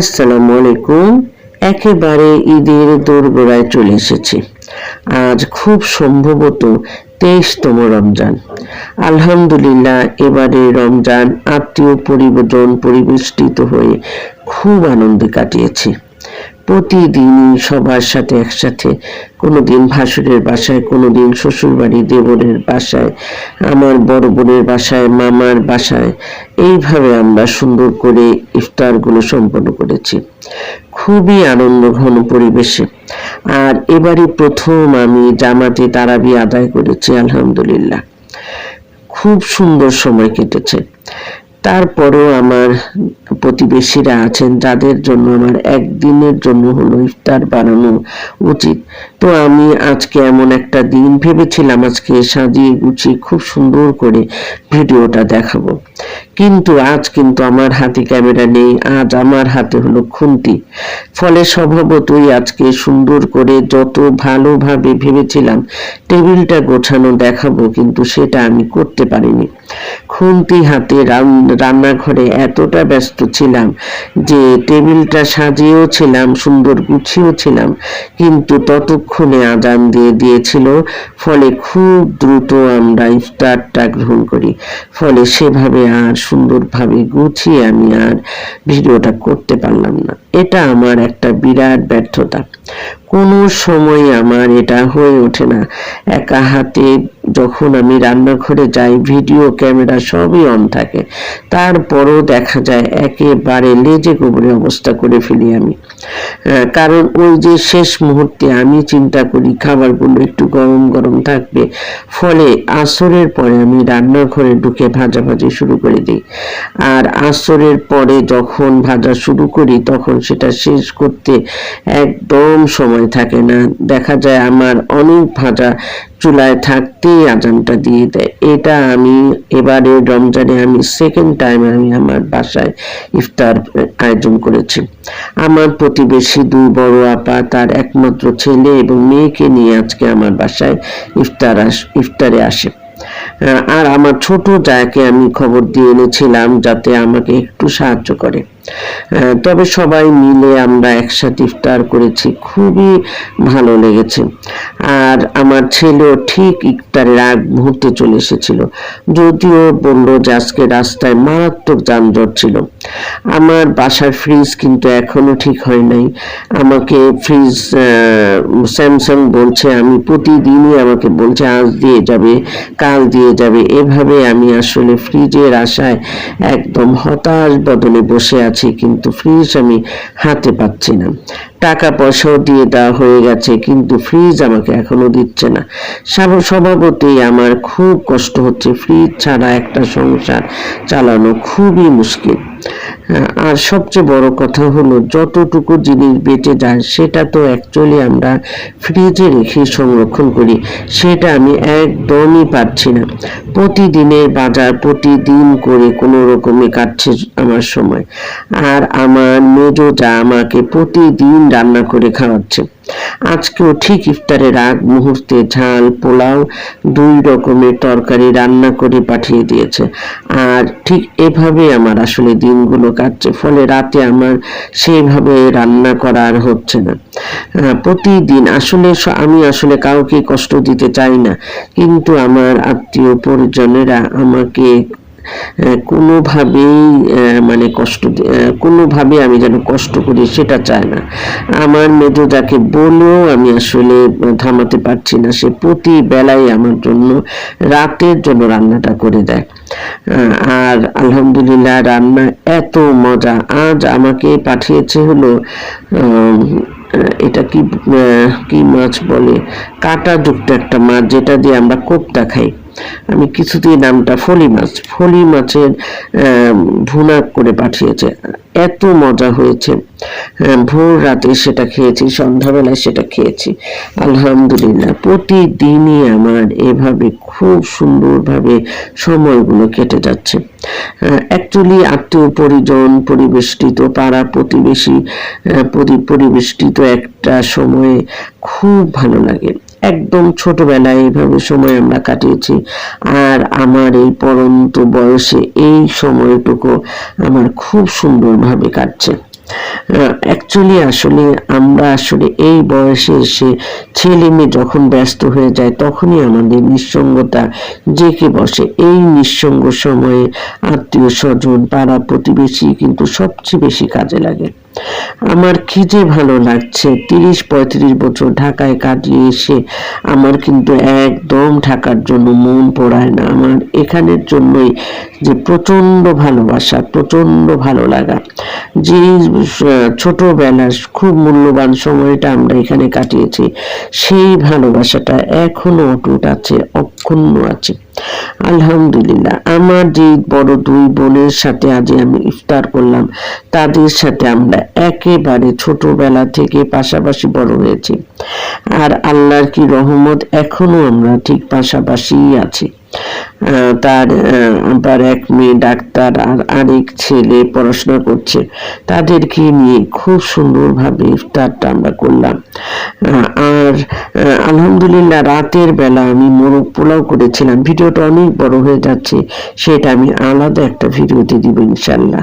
আসসালামু আলাইকুম একেবারে ঈদের দোরগোড়ায় চলে এসেছি। আজ খুব সম্ভবত তেইশতম রমজান। আলহামদুলিল্লাহ এবারে রমজান আত্মীয় পরিবর্তন পরিবেষ্টিত হয়ে খুব আনন্দে কাটিয়েছি। প্রতিদিনই সবার সাথে একসাথে, কোনোদিন ভাসুরের বাসায়, কোনোদিন শ্বশুর বাড়ি দেবরের বাসায়, আমার বড় বোনের বাসায়, মামার বাসায়। এইভাবে আমরা সুন্দর করে ইফতারগুলো সম্পন্ন করেছি। খুবই আনন্দ ঘন পরিবেশে। আর এবারে প্রথম আমি জামাতে তারাবি আদায় করেছি, আলহামদুলিল্লাহ। খুব সুন্দর সময় কেটেছে। তারপরও আমার প্রতিবেশীরা আছেন, যাদের জন্য আমার একদিনের জন্য হলো ইফতার বানানো উচিত। তো আমি আজকে এমন একটা দিন ভেবেছিলাম, আজকে সাজিয়ে গুছিয়ে খুব সুন্দর করে ভিডিওটা দেখাবো। কিন্তু আজ কিন্তু আমার হাতে ক্যামেরা নেই, আজ আমার হাতে হলো খুন্তি। ফলে স্বভাবতই আজকে সুন্দর করে যত ভালোভাবে ভেবেছিলাম, টেবিলটা গোছানো দেখাবো কিন্তু সেটা আমি করতে পারিনি। খুন্তি হাতে রান- রান্নাঘরে এতটা ব্যস্ত ছিলাম যে টেবিলটা সাজিয়েও ছিলাম, সুন্দর গুছিয়েও ছিলাম, কিন্তু ততক্ষণে আজান দিয়ে দিয়েছিল, ফলে খুব দ্রুত আমরা ইফতারটা গ্রহণ করি। ফলে সেভাবে আর সুন্দরভাবে গুছিয়ে আমি আর ভিডিওটা করতে পারলাম না। এটা আমার একটা বিরাট ব্যর্থতা। কোনো সময় আমার এটা হয়ে ওঠে না। একা হাতে যখন আমি রান্নাঘরে যাই, ভিডিও, ক্যামেরা সবই অন থাকে। তারপরও দেখা যায় একেবারে লেজে গোবরে অবস্থা করে ফেলি আমি। কারণ ওই যে শেষ মুহূর্তে আমি চিন্তা করি, খাবারগুলো একটু গরম গরম থাকবে। ফলে আসরের পরে আমি রান্নাঘরে ঢুকে ভাজাভাজি শুরু করে দিই। আর আসরের পরে যখন ভাজা শুরু করি, তখন সেটা শেষ করতে একদম সময় থাকে না। দেখা যায় আমার অনেক ভাজা চুলায় থাকতেই আজানটা দিয়ে দেয়। এটা আমি এবারে রমজানে আমি সেকেন্ড টাইম আমি আমার বাসায় ইফতার আয়োজন করেছি। আমার প্রতিবেশী দুই বড় আপা, তার একমাত্র ছেলে এবং মেয়েকে নিয়ে আজকে আমার বাসায় ইফতার আস, ইফতারে আসে। আর আমার ছোট জায়গাকে আমি খবর দিয়ে এনেছিলাম যাতে আমাকে একটু সাহায্য করে। তবে সবাই মিলে আমরা একসাথে ইফতার করেছি। খুবই ভালো লেগেছে। আর আমার ছেলেও ঠিক ইফতারের আগ মুহূর্তে চলে এসেছিল। যদিও বলল যে আজকে রাস্তায় মারাত্মক যানজট ছিল। আমার বাসার ফ্রিজ কিন্তু এখনও ঠিক হয় নাই। আমাকে ফ্রিজ স্যামসাং বলছে, আমি প্রতিদিনই আমাকে বলছে, আজ দিয়ে যাবে, কাল দিয়ে যাবে। এভাবে আমি আসলে ফ্রিজের আশায় একদম হতাশ বদলে বসে আছি, কিন্তু ফ্রিজ আমি হাতে পাচ্ছি না। টাকা পয়সাও দিয়ে দেওয়া হয়ে গেছে, কিন্তু ফ্রিজ আমাকে এখনও দিচ্ছে না। স্বাভ- স্বভাবতই আমার খুব কষ্ট হচ্ছে। ফ্রিজ ছাড়া একটা সংসার চালানো খুবই মুশকিল। আর সবচেয়ে বড় কথা হলো, যতটুকু জিনিস বেঁচে যায়, সেটা তো অ্যাকচুয়ালি আমরা ফ্রিজে রেখে সংরক্ষণ করি। সেটা আমি একদমই পাচ্ছি না। প্রতিদিনের বাজার, প্রতিদিন করে কোনো রকমে কাটছে আমার সময়। আর আমার মেজো যা আমাকে প্রতিদিন রান্না করে খাওয়াচ্ছে। আজকেও ঠিক ইফতারের আগ মুহূর্তে ঝাল, পোলাও দুই রকমের তরকারি রান্না করে পাঠিয়ে দিয়েছে। আর ঠিক এভাবে আমার আসলে দিনগুলো কাটছে, ফলে রাতে আমার সেইভাবে রান্না করা আর হচ্ছে না। প্রতিদিন আসলে আমি আসলে কাউকে কষ্ট দিতে চাই না, কিন্তু আমার আত্মীয় পরিজনেরা আমাকে কোনোভাবেই মানে কষ্ট কোনোভাবে আমি যেন কষ্ট করি সেটা চায় না। আমার মেজো যাকে বলেও আমি আসলে থামাতে পারছি না। সে প্রতি বেলায় আমার জন্য রাতের জন্য রান্নাটা করে দেয়। আর আলহামদুলিল্লাহ রান্না এত মজা। আজ আমাকে পাঠিয়েছে হলো এটা কি কি মাছ বলে? কাটা যুক্ত একটা মাছ, যেটা দিয়ে আমরা কোপ্তা খাই। আমি কিছুতেই নামটা ফলি মাছ, ফলি মাছের ভুনা করে পাঠিয়েছে। এত মজা হয়েছে। ভোর রাতে সেটা খেয়েছি, সন্ধ্যাবেলায় সেটা খেয়েছি। আলহামদুলিল্লাহ, প্রতিদিনই আমার এভাবে খুব সুন্দরভাবে সময়গুলো কেটে যাচ্ছে। অ্যাকচুয়ালি আত্মীয় পরিজন, পরিবেষ্টিত, পাড়া প্রতিবেশী পরিবেষ্টিত একটা সময়ে খুব ভালো লাগে। একদম ছোটবেলায় এইভাবে সময় আমরা কাটিয়েছি। আর আমার এই পরন্ত বয়সে এই সময়টুকু আমার খুব সুন্দরভাবে কাটছে। অ্যাকচুয়ালি আসলে আমরা আসলে এই বয়সে এসে ছেলে মেয়ে যখন ব্যস্ত হয়ে যায়, তখনই আমাদের নিঃসঙ্গতা জেঁকে বসে। এই নিঃসঙ্গ সময়ে আত্মীয় স্বজন, পাড়া প্রতিবেশী কিন্তু সবচেয়ে বেশি কাজে লাগে। আমার কি যে ভালো লাগছে। তিরিশ, পঁয়ত্রিশ বছর ঢাকায় কাটিয়ে এসে আমার কিন্তু একদম ঢাকার জন্য মন পড়ায় না। আমার এখানের জন্যই যে প্রচণ্ড ভালোবাসা প্রচণ্ড ভালো লাগা। যে ছোটবেলার খুব মূল্যবান সময়টা আমরা এখানে কাটিয়েছি, সেই ভালোবাসাটা এখনও অটুট আছে, অক্ষুণ্ণ আছে। আলহামদুলিল্লাহ, আমার যে বড় দুই বোনের সাথে আজ আমি ইফতার করলাম, তাদের সাথে আমরা একেবারে ছোটবেলা থেকে পাশাপাশি বড় হয়েছি। আর আল্লাহর কি রহমত, এখনও আমরা ঠিক পাশাপাশিই আছি। তার আবার এক মেয়ে ডাক্তার আর আরেক ছেলে পড়াশোনা করছে। তাদেরকে নিয়ে খুব সুন্দরভাবে ইফতারটা আমরা করলাম। আর আলহামদুলিল্লাহ রাতের বেলা আমি মোরগ পোলাও করেছিলাম। ভিডিওটা অনেক বড় হয়ে যাচ্ছে, সেটা আমি আলাদা একটা ভিডিওতে দিব ইনশাল্লাহ।